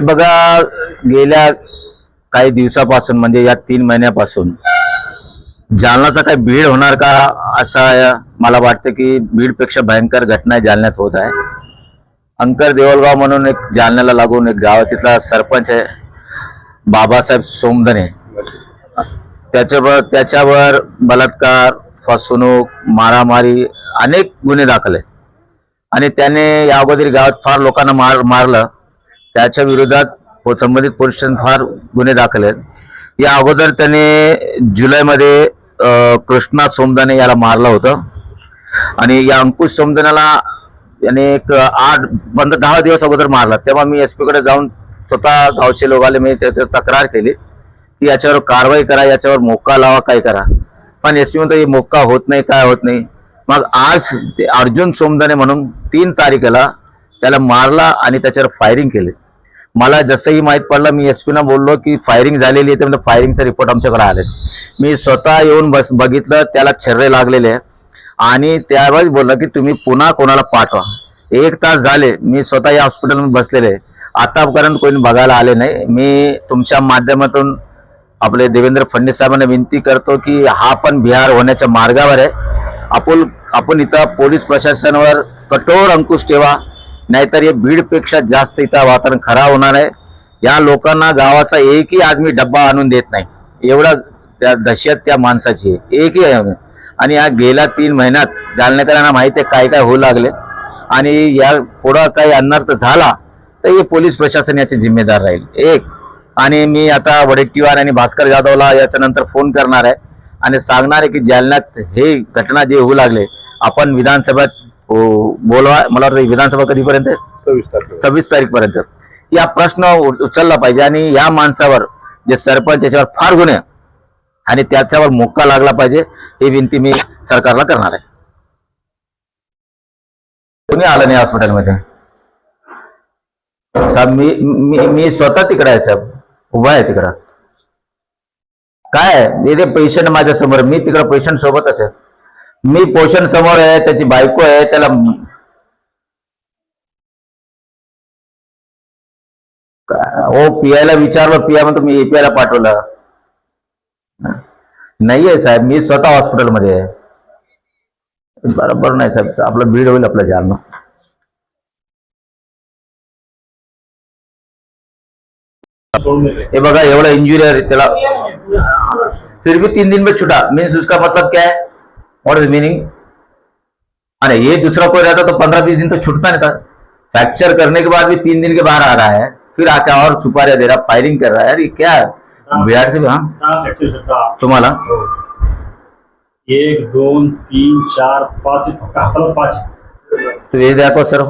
हे बघा गेल्या काही दिवसापासून म्हणजे या तीन महिन्यापासून जालनाचा काही भीड होणार का असा मला वाटतं की भीडपेक्षा भयंकर घटना जालन्यात होत आहे. अंकर देवलगाव म्हणून एक जालन्याला लागून एक गाव तिथला सरपंच आहे बाबासाहेब सोमदने त्याच्यावर त्याच्यावर बलात्कार फसवणूक मारामारी अनेक गुन्हे दाखल आहेत. आणि त्याने या अगोदर गावात फार लोकांना मार मारलं. त्याच्या विरोधात हो संबंधित पोलीस स्टेशन फार गुन्हे दाखल आहेत. या अगोदर त्याने जुलैमध्ये कृष्णा सोमदाने याला मारलं होतं. आणि या अंकुश सोमदानाला याने एक आठ पंधरा दहा दिवस अगोदर मारला. तेव्हा मी एस पीकडे जाऊन स्वतः गावचे लोक आले मी त्याच्यावर तक्रार केली की याच्यावर कारवाई करा याच्यावर मोक्का लावा काय करा. पण एस पी म्हणतो मोक्का होत नाही काय होत नाही. मग आज ते अर्जुन सोमदाने म्हणून तीन तारखेला त्याला मारला आणि त्याच्यावर फायरिंग केली. मला जसंही माहीत पडलं मी एस पीना बोललो की फायरिंग झालेली आहे तर फायरिंगचा रिपोर्ट आमच्याकडे आले मी स्वतः येऊन बस बघितलं त्याला छर्रे लागलेले आहे आणि त्यावेळेस बोललं की तुम्ही पुन्हा कोणाला पाठवा. एक तास झाले मी स्वतः या हॉस्पिटलमध्ये बसलेले. आतापर्यंत कोणी बघायला आले नाही. मी तुमच्या माध्यमातून आपले देवेंद्र फडणवीस साहेबांना विनंती करतो की हा पण बिहार होण्याच्या मार्गावर आहे. आपण आपण इथं पोलीस प्रशासनावर कठोर अंकुश ठेवा. नाहीतर हे बीडपेक्षा जास्त इथं वातावरण खराब होणार आहे. या लोकांना गावाचा एकही आदमी डब्बा आणून देत नाही. एवढा त्या दहशत त्या माणसाची आहे. एकही आहे आणि या गेल्या तीन महिन्यात जालनेकरांना माहिती आहे काय काय होऊ लागले. आणि या पुढं काही अनर्थ झाला तर हे पोलीस प्रशासन याचे जिम्मेदार राहील. एक. आणि मी आता वडेट्टीवार आणि भास्कर जाधवला याच्या नंतर फोन करणार आहे. आणि सांगणार आहे की जालन्यात हे घटना जे होऊ लागले आपण विधानसभेत बोलवा. मला वाटतं विधानसभा कधीपर्यंत? सव्वीस तारीख पर्यंत या प्रश्न उचलला पाहिजे आणि या माणसावर जे सरपंच याच्यावर फार गुन्हे आणि त्याच्यावर मोक्का लागला पाहिजे ही विनंती मी सरकारला करणार आहे. कोणी आलं नाही हॉस्पिटलमध्ये? साहेब मी मी मी स्वतः तिकडे आहे साहेब. उभा आहे तिकडं. काय पेशंट माझ्यासमोर मी तिकडं पेशंट सोबत असेल मी पोषण समोर आहे त्याची बायको आहे त्याला हो पियाला विचारलं पिया म्हणतो मी एपीआयला पाठवलं. नाहीये साहेब मी स्वतः हॉस्पिटलमध्ये आहे. बरोबर नाही साहेब आपलं भीड होईल आपलं जालना ये बघा एवढा इंजुरी है त्याला फिर भी तीन दिन में छुटा. मीन्स उसका मतलब क्या है? व्हाट इज़ मीनिंग अरे ये दूसरा कोई रहता तो पंद्रह बीस दिन तो छूटता नहीं था। फ्रैक्चर करने के बाद भी तीन दिन के बाहर आ रहा है फिर आके और सुपारिया दे रहा फायरिंग कर रहा है। यार ये क्या? है बिहार से भी हाँ। तुम्हाला एक दोन तीन चार पाच पाच तो ये दाखवा सर।